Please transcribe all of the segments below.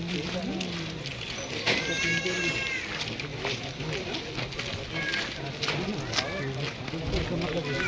Thank you.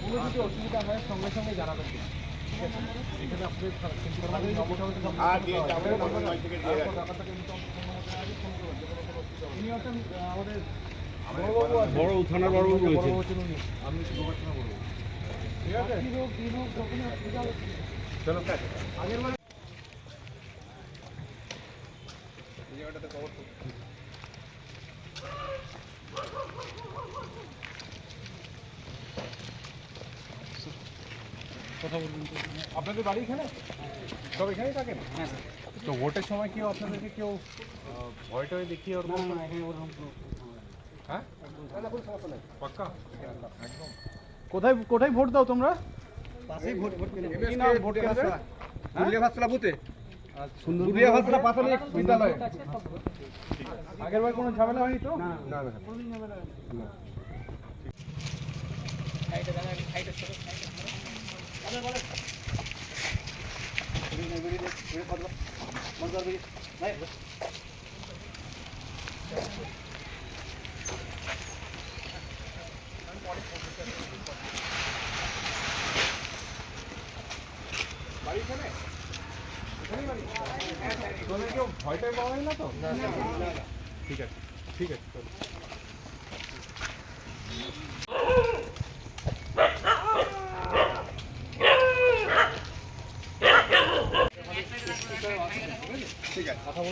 কোনো যদি অসুবিধা হয় সঙ্গে সঙ্গে জানাবেন আমাদের বড় থানার বড় রয়েছে আপনাদের বাড়ি এখানে? সব এখানেই থাকেন? তো ভোটের সময় কেউ আপনাদেরকে কেউ ভয় টয় দেখিয়ে ওরকম হ্যাঁ? পাক্কা? একদম। কোথায় কোথায় ভোট দাও তোমরা? পাশেই ভোট ভোট পেলাম কি নাম? ভোট কেন্দ্রে পুরুলিয়া ভাতলা বুথে? সুন্দর পুরুলিয়া ভাতলা প্রাথমিক বিদ্যালয়? আগের বার কোনো ঝামেলা হয়নি তো? না। না। ভয়টাই পাওয়া না তো ঠিক আছে ঠিক আছে ঠিক আছে